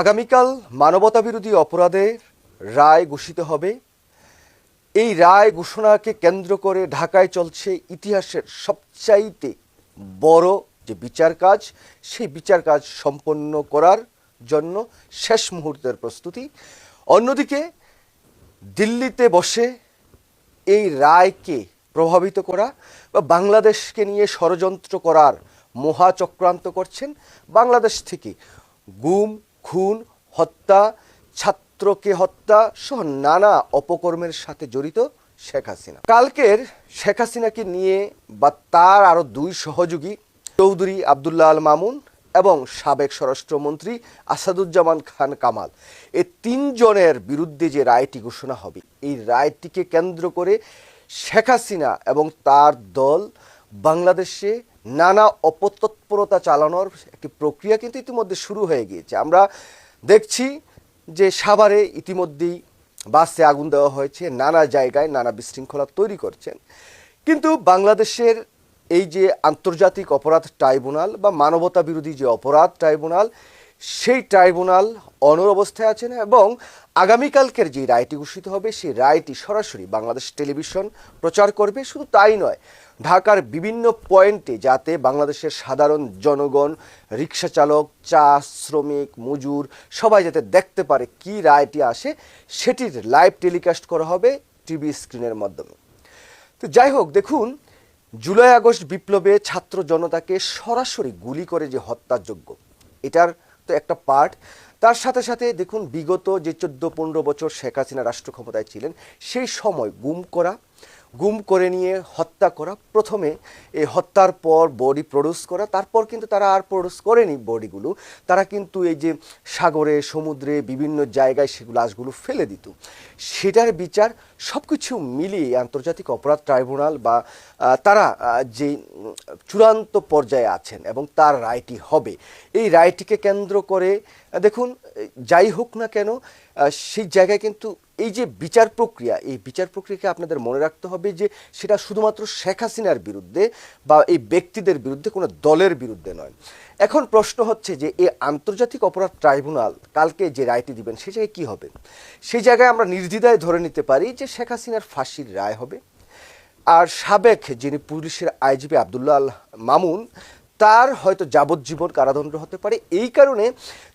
আগামীকাল মানবতা বিরোধী অপরাধের রায় ঘোষিত হবে। এই রায় ঘোষণাকে কেন্দ্র করে ঢাকায় চলছে ইতিহাসের সবচাইতে বড় যে বিচার কাজ, সেই বিচার কাজ সম্পন্ন করার জন্য শেষ মুহূর্তের প্রস্তুতি। অন্যদিকে, দিল্লিতে বসে এই রায়কে প্রভাবিত করা বা বাংলাদেশকে নিয়ে ষড়যন্ত্র করার মহাচক্রান্ত করছেন বাংলাদেশ থেকে গুম খুন, হত্যা, ছাত্রকে হত্যা সহ নানা অপকর্মের সাথে জড়িত শেখ হাসিনা। কালকের শেখ হাসিনাকে নিয়ে বা তার আরও দুই সহযোগী চৌধুরী আবদুল্লাহ আল মামুন এবং সাবেক স্বরাষ্ট্রমন্ত্রী আসাদুজ্জামান খান কামাল এই তিনজনের বিরুদ্ধে যে রায়টি ঘোষণা হবে, এই রায়টিকে কেন্দ্র করে শেখ হাসিনা এবং তার দল বাংলাদেশে নানা অপতৎপরতা চালানোর একটি প্রক্রিয়া কিন্তু ইতিমধ্যে শুরু হয়ে গিয়েছে। আমরা দেখছি যে সাভারে ইতিমধ্যেই বাসে আগুন দেওয়া হয়েছে, নানা জায়গায় নানা বিশৃঙ্খলা তৈরি করছেন। কিন্তু বাংলাদেশের এই যে আন্তর্জাতিক অপরাধ ট্রাইব্যুনাল বা মানবতা বিরোধী যে অপরাধ ট্রাইব্যুনাল সেই ট্রাইব্যুনাল অনর অবস্থায় আছেন এবং আগামীকালকের যে রায়টি ঘোষিত হবে, সেই রায়টি সরাসরি বাংলাদেশ টেলিভিশন প্রচার করবে। শুধু তাই নয়, ঢাকার বিভিন্ন পয়েন্টে যাতে বাংলাদেশের সাধারণ জনগণ, রিক্সা চালক, চা শ্রমিক, মজুর সবাই যাতে দেখতে পারে কি রায়টি আসে, সেটির লাইভ টেলিকাস্ট করা হবে টিভি স্ক্রিনের মাধ্যমে। তো যাই হোক, দেখুন, জুলাই আগস্ট বিপ্লবে ছাত্র জনতাকে সরাসরি গুলি করে যে হত্যাযোগ্য এটার একটা পার্ট তার সাথে সাথে দেখুন, বিগত যে চোদ্দ পনেরো বছর শেখ হাসিনা রাষ্ট্র ক্ষমতায় ছিলেন, সেই সময় গুম করা গুম করে নিয়ে হত্যা করা। প্রথমে এই হত্যার পর বডি প্রডিউস করা। তারপর কিন্তু তারা আর প্রডিউস করেনি বডিগুলো। তারা কিন্তু এই যে সাগরে, সমুদ্রে, বিভিন্ন জায়গায় সেগুলো লাশগুলো ফেলে দিত। সেটার বিচার সব কিছু মিলিয়ে আন্তর্জাতিক অপরাধ ট্রাইব্যুনাল বা তারা যে চূড়ান্ত পর্যায়ে আছেন এবং তার রায়টি হবে। এই রায়টিকে কেন্দ্র করে, দেখুন, যাই হোক না কেন সেই জায়গায় কিন্তু এই যে বিচার প্রক্রিয়া, এই বিচার প্রক্রিয়াকে আপনাদের মনে রাখতে হবে যে সেটা শুধুমাত্র শেখ হাসিনার বিরুদ্ধে বা এই ব্যক্তিদের বিরুদ্ধে, কোনো দলের বিরুদ্ধে নয়। এখন প্রশ্ন হচ্ছে যে এই আন্তর্জাতিক অপরাধ ট্রাইব্যুনাল কালকে যে রায়টি দিবেন, সে জায়গায় কী হবে? সেই জায়গায় আমরা নির্দ্বিধায় ধরে নিতে পারি যে শেখ হাসিনার ফাঁসির রায় হবে। আর সাবেক যিনি পুলিশের আইজিপি আবদুল্লাহ মামুন তার হয়তো যাবজ্জীবন কারাদণ্ড হতে পারে। এই কারণে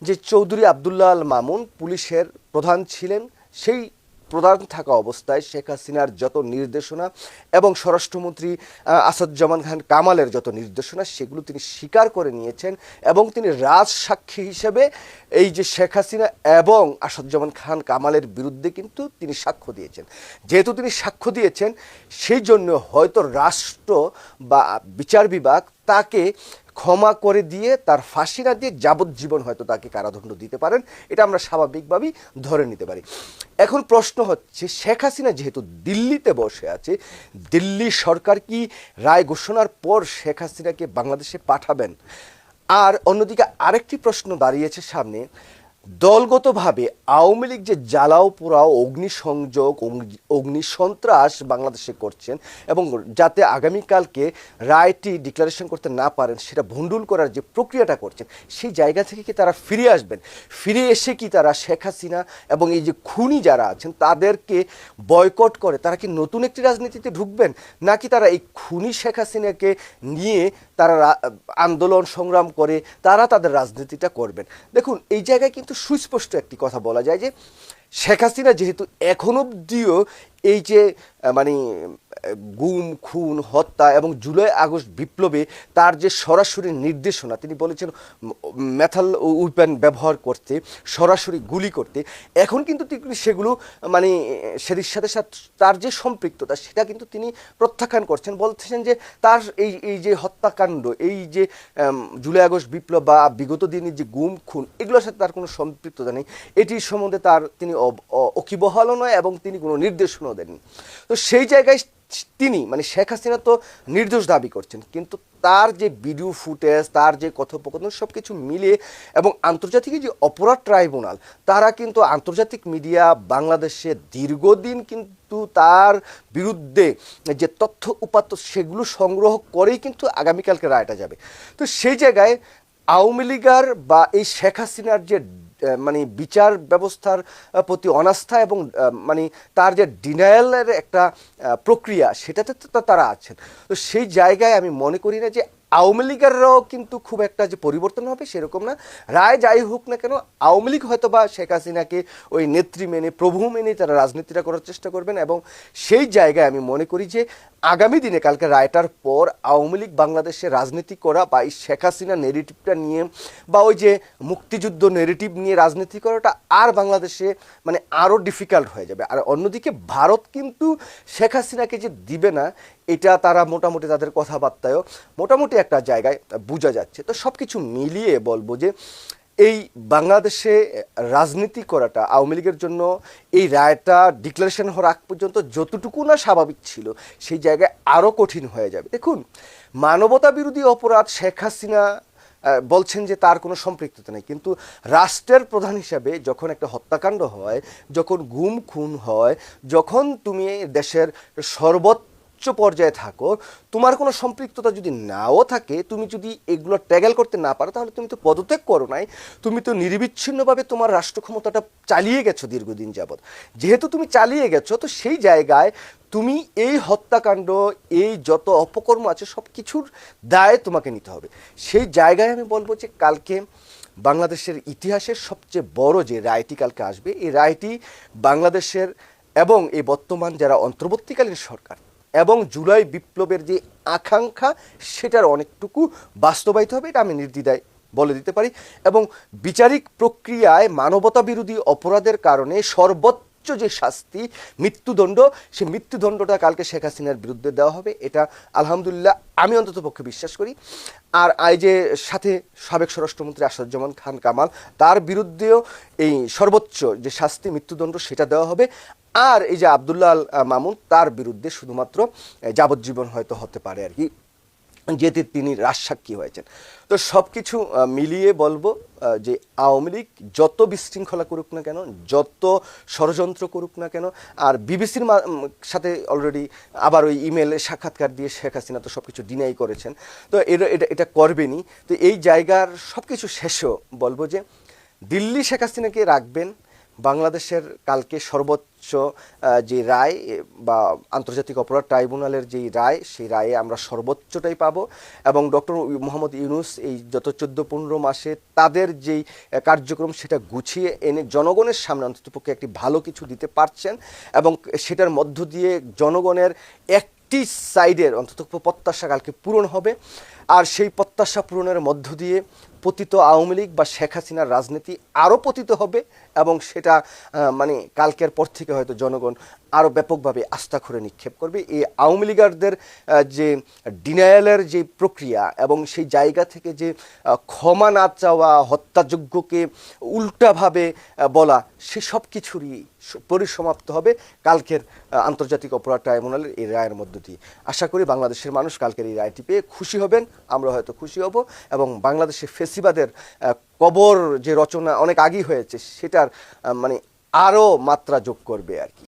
যে চৌধুরী আবদুল্লাহ আল মামুন পুলিশের প্রধান ছিলেন, সেই প্রধান থাকা অবস্থায় শেখ হাসিনার যত নির্দেশনা এবং স্বরাষ্ট্রমন্ত্রী আসাদুজ্জামান খান কামালের যত নির্দেশনা, সেগুলো তিনি স্বীকার করে নিয়েছেন এবং তিনি রাজ সাক্ষী হিসেবে এই যে শেখ হাসিনা এবং আসাদুজ্জামান খান কামালের বিরুদ্ধে কিন্তু তিনি সাক্ষ্য দিয়েছেন। যেহেতু তিনি সাক্ষ্য দিয়েছেন, সেই জন্য হয়তো রাষ্ট্র বা বিচার বিভাগ তাকে ক্ষমা করে দিয়ে তার ফাঁসি না দিয়ে যাবজ্জীবন হয়তো তাকে কারাদণ্ড দিতে পারেন। এটা আমরা স্বাভাবিকভাবেই ধরে নিতে পারি। এখন প্রশ্ন হচ্ছে, শেখ হাসিনা যেহেতু দিল্লিতে বসে আছে, দিল্লি সরকার কি রায় ঘোষণার পর শেখ হাসিনাকে বাংলাদেশে পাঠাবেন? আর অন্যদিকে আরেকটি প্রশ্ন দাঁড়িয়েছে সামনে দলগতভাবে আওয়ামী লীগ যে জ্বালাও পোড়াও, অগ্নিসংযোগ, অগ্নি- অগ্নিসন্ত্রাস বাংলাদেশে করছেন এবং যাতে আগামীকালকে রায়টি ডিক্লারেশন করতে না পারেন, সেটা ভণ্ডুল করার যে প্রক্রিয়াটা করছেন, সেই জায়গা থেকে কি তারা ফিরে আসবেন? ফিরে এসে কি তারা শেখ হাসিনা এবং এই যে খুনি যারা আছেন, তাদেরকে বয়কট করে তারা কি নতুন একটি রাজনীতিতে ঢুকবেন? নাকি তারা এই খুনি শেখ হাসিনাকে নিয়ে তারা আন্দোলন সংগ্রাম করে, তারা তাদের রাজনীতিটা করবেন। দেখুন, এই জায়গায় কিন্তু সুস্পষ্ট একটি কথা বলা যায় যে শেখ হাসিনা যেহেতু এখন অব্দিও এই যে মানে গুম, খুন, হত্যা এবং জুলাই আগস্ট বিপ্লবে তার যে সরাসরি নির্দেশনা, তিনি বলেছেন মেথাল উইপেন ব্যবহার করতে, সরাসরি গুলি করতে, এখন কিন্তু তিনি সেগুলো মানে সেটির সাথে সাথে তার যে সম্পৃক্ততা, সেটা কিন্তু তিনি প্রত্যাখ্যান করছেন। বলতেছেন যে তার এই এই যে হত্যাকাণ্ড, এই যে জুলাই আগস্ট বিপ্লব বা বিগত দিনের যে গুম, খুন, এগুলোর সাথে তার কোনো সম্পৃক্ততা নেই। এটির সম্বন্ধে তার তিনি অকিবহালও নয় এবং তিনি কোনো নির্দেশনাও দেননি। তো সেই জায়গায় তিনি মানে শেখ হাসিনা তো নির্দোষ দাবি করছেন, কিন্তু তার যে ভিডিও ফুটেজ তার যে কথোপকথন সব কিছু মিলিয়ে এবং আন্তর্জাতিক যে অপরাধ ট্রাইব্যুনাল, তারা কিন্তু আন্তর্জাতিক মিডিয়া বাংলাদেশে দীর্ঘদিন কিন্তু তার বিরুদ্ধে যে তথ্য উপাত্ত সেগুলো সংগ্রহ করেই কিন্তু আগামীকালকে রায়টা যাবে। তো সেই জায়গায় আওয়ামী লীগার বা এই শেখ হাসিনার যে মানে বিচার ব্যবস্থার প্রতি অনাস্থা এবং মানে তার যে ডিনায়ালের একটা প্রক্রিয়া, সেটাতে তো তারা আছেন। তো সেই জায়গায় আমি মনে করি না যে আওয়ামী লীগেররাও কিন্তু খুব একটা যে পরিবর্তন হবে সেরকম না। রায় যাই হোক না কেন, আওয়ামী লীগ হয়তো বা শেখ হাসিনাকে ওই নেত্রী মেনে, প্রভু মেনে তারা রাজনীতিটা করার চেষ্টা করবেন এবং সেই জায়গায় আমি মনে করি যে আগামী দিনে কালকে রায়টার পর আওয়ামী লীগ বাংলাদেশে রাজনীতি করা বা এই শেখ হাসিনা নেগেটিভটা নিয়ে বা ওই যে মুক্তিযুদ্ধ নেগেটিভ নিয়ে রাজনীতি করাটা আর বাংলাদেশে মানে আরও ডিফিকাল্ট হয়ে যাবে। আর অন্যদিকে ভারত কিন্তু শেখ হাসিনাকে যে দিবে না এটা তারা মোটামুটি তাদের কথাবার্তায়ও মোটামুটি একটা জায়গায় বোঝা যাচ্ছে। তো সব কিছু মিলিয়ে বলব যে এই বাংলাদেশে রাজনীতি করাটা, আওয়ামী লীগের জন্য এই রায়টা ডিক্লারেশন হওয়ার আগ পর্যন্ত যতটুকু না স্বাভাবিক ছিল, সেই জায়গায় আরও কঠিন হয়ে যাবে। দেখুন, মানবতা বিরোধী অপরাধ শেখ হাসিনা বলছেন যে তার কোনো সম্পৃক্ততা নেই। কিন্তু রাষ্ট্রের প্রধান হিসাবে যখন একটা হত্যাকাণ্ড হয়, যখন গুম খুন হয়, যখন তুমি দেশের সর্বোচ্চ পর্যায়ে থাকো, তোমার কোনো সম্পৃক্ততা যদি নাও থাকে, তুমি যদি এগুলো ট্যাগেল করতে না পারো, তাহলে তুমি তো পদত্যাগ করো নাই। তুমি তো নির্বিচ্ছিন্নভাবে তোমার রাষ্ট্র ক্ষমতাটা চালিয়ে গেছো দীর্ঘদিন যাবৎ। যেহেতু তুমি চালিয়ে গেছো, তো সেই জায়গায় তুমি এই হত্যাকাণ্ড, এই যত অপকর্ম আছে, সব কিছুর দায় তোমাকে নিতে হবে। সেই জায়গায় আমি বলব যে কালকে বাংলাদেশের ইতিহাসের সবচেয়ে বড় যে রায়টি কালকে আসবে, এই রায়টি বাংলাদেশের এবং এই বর্তমান যারা অন্তর্বর্তীকালীন সরকার এবং জুলাই বিপ্লবের যে আকাঙ্ক্ষা, সেটার অনেকটুকু বাস্তবায়িত হবে, এটা আমি নির্দ্বিধায় বলে দিতে পারি। এবং বিচারিক প্রক্রিয়ায় মানবতা বিরোধী অপরাধের কারণে সর্বোচ্চ যে শাস্তি, মৃত্যুদণ্ড, সেই মৃত্যুদণ্ডটা কালকে শেখ হাসিনার বিরুদ্ধে দেওয়া হবে, এটা আলহামদুলিল্লাহ আমি অন্তত পক্ষে বিশ্বাস করি। আর এই যে সাথে সাবেক স্বরাষ্ট্রমন্ত্রী আসাদুজ্জামান খান কামাল, তার বিরুদ্ধেও এই সর্বোচ্চ যে শাস্তি, মৃত্যুদণ্ড, সেটা দেওয়া হবে। আর এই যে আবদুল্লাহ মামুন, তার বিরুদ্ধে শুধুমাত্র যাবজ্জীবন হয়তো হতে পারে আর কি, যেতে তিনি রাজসাক্ষী হয়েছেন। তো সব কিছু মিলিয়ে বলব যে আওয়ামী লীগ যত বিশৃঙ্খলা করুক না কেন, যত ষড়যন্ত্র করুক না কেন, আর বিবিসির সাথে অলরেডি আবার ওই ইমেলে সাক্ষাৎকার দিয়ে শেখ হাসিনা তো সব কিছু ডিনাই করেছেন। তো এটা এটা এটা করবেনই। তো এই জায়গার সব কিছু শেষও বলব যে, দিল্লি শেখ হাসিনাকে রাখবেন বাংলাদেশের কালকে সর্বোচ্চ যে রায় বা আন্তর্জাতিক অপরাধ ট্রাইব্যুনালের যেই রায়, সেই রায়ে আমরা সর্বোচ্চটাই পাবো। এবং ডক্টর মোহাম্মদ ইউনুস এই যত চোদ্দ পনেরো মাসে তাদের যেই কার্যক্রম সেটা গুছিয়ে এনে জনগণের সামনে অন্ততপক্ষে একটি ভালো কিছু দিতে পারছেন এবং সেটার মধ্য দিয়ে জনগণের একটি সাইডের অন্তত প্রত্যাশা কালকে পূরণ হবে। আর সেই প্রত্যাশা পূরণের মধ্য দিয়ে পতিত আওয়ামী লীগ বা শেখ হাসিনার রাজনীতি আরও পতিত হবে। এবং সেটা মানে কালকের পর থেকে হয়তো জনগণ আরও ব্যাপকভাবে আস্থা করে নিক্ষেপ করবে। এই আওয়ামী লীগারদের যে ডিনায়ালের যে প্রক্রিয়া এবং সেই জায়গা থেকে যে ক্ষমা না চাওয়া হত্যাযোগ্যকে উল্টাভাবে বলা সে সব কিছুরই পরিসমাপ্ত হবে কালকের আন্তর্জাতিক অপরাধ ট্রাইব্যুনালের এই রায়ের মধ্য দিয়ে। আশা করি বাংলাদেশের মানুষ কালকের এই রায়টি পেয়ে খুশি হবেন আমরা হয়তো খুশি হব এবং বাংলাদেশের ফেসিবাদের কবর যে রচনা অনেক আগেই হয়েছে সেটার মানে আরও মাত্রা যোগ করবে আর কি।